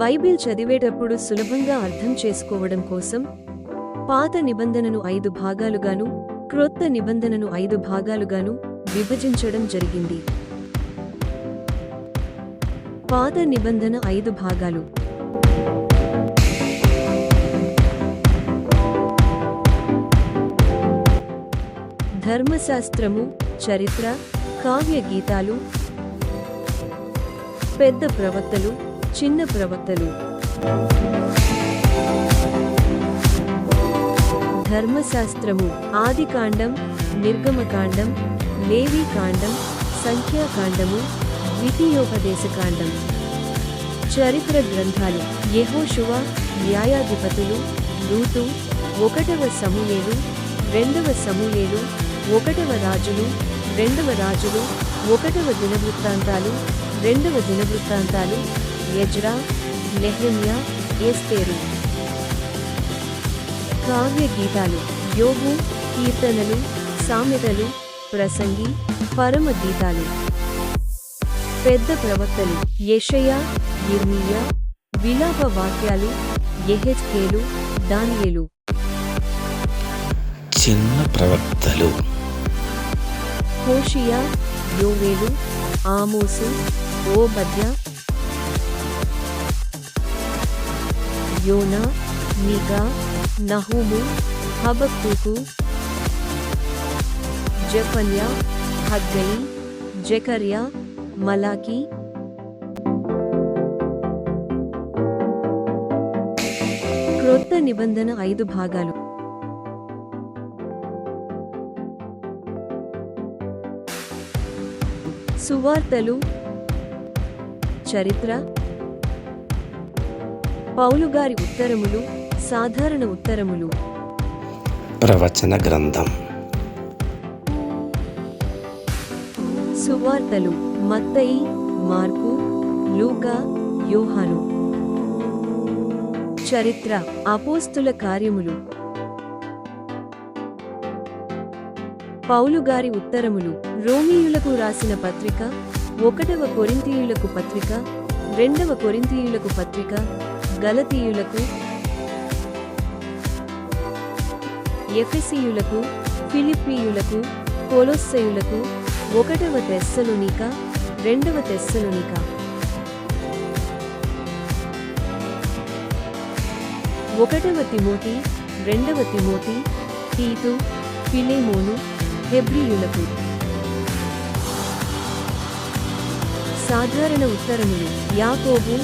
Bible చదివేటప్పుడు సులభంగా అర్థం చేసుకోవడం కోసం పాత నిబంధనను ఐదు భాగాలుగాను క్రొత్త నిబంధనను ఐదు భాగాలుగాను విభజించడం జరిగింది. పాత నిబంధన ఐదు భాగాలు. ధర్మశాస్త్రము చరిత్ర కావ్య గీతాలు పెద్ద ప్రవక్తలు చిన్న ప్రవక్తలు. ధర్మశాస్త్రము ఆదికాండం నిర్గమకాండం లేవీకాండం సంఖ్యాకాండము ద్వితీయోపదేశకాండం. చరిత్ర గ్రంథాలు యహోశువ న్యాయాధిపతులు లూతు ఒకటవ సమూయేలు రెండవ సమూయేలు ఒకటవ రాజులు రెండవ రాజులు ఒకటవ దినవృత్తాంతాలు రెండవ దినవృత్తాంతాలు యజ్రా నెహ్యమ్యా ఎస్తేరు కావ్య గీతాలు యోగు కీర్తనలు సామెతలు ప్రసంగి పరమ గీతాలు. పెద్ద ప్రవక్తలు యెషయా ఇర్మియా విలాప వాక్యాలు యెహెజ్కేలు దానియేలు. చిన్న ప్రవక్తలు. హోషియా యోవేలు ఆమోసు ఓబద్య యోనా మీగా నహూము హబక్కుకు జఫన్య హగ్గయి జకర్య మలాకి. క్రొత్త నిబంధన ఐదు భాగాలు. సువార్తలు చరిత్ర పౌలుగారి ఉత్తరములు సాధారణ ఉత్తరములు. ప్రవచన గ్రంథం. సువార్తలు మత్తయి మార్కు లూకా యోహాను. చరిత్ర అపోస్తుల కార్యములు. పౌలుగారి ఉత్తరములు రోమీయులకు రాసిన పత్రిక ఒకటవ కొరింథీయులకు పత్రిక రెండవ కొరింథీయులకు పత్రిక గలతీయులకు ఎఫెసీయులకు ఫిలిప్పీయులకు కొలొస్సయులకు ఒకటవ తెస్సలునిక రెండవ తెస్సలునిక. ఒకటవ తిమోతి రెండవ తిమోతి తీతు ఫిలేమోను హెబ్రియులకు. సాధారణ ఉత్తరములు యాకోబు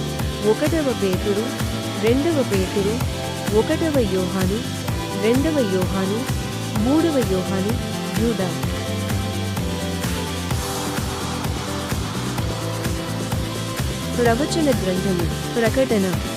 ఒకటవ పేతురు రెండవ పేతురు ఒకటవ యోహాను రెండవ యోహాను మూడవ యోహాను యూదా. ప్రవచన గ్రంథము ప్రకటన.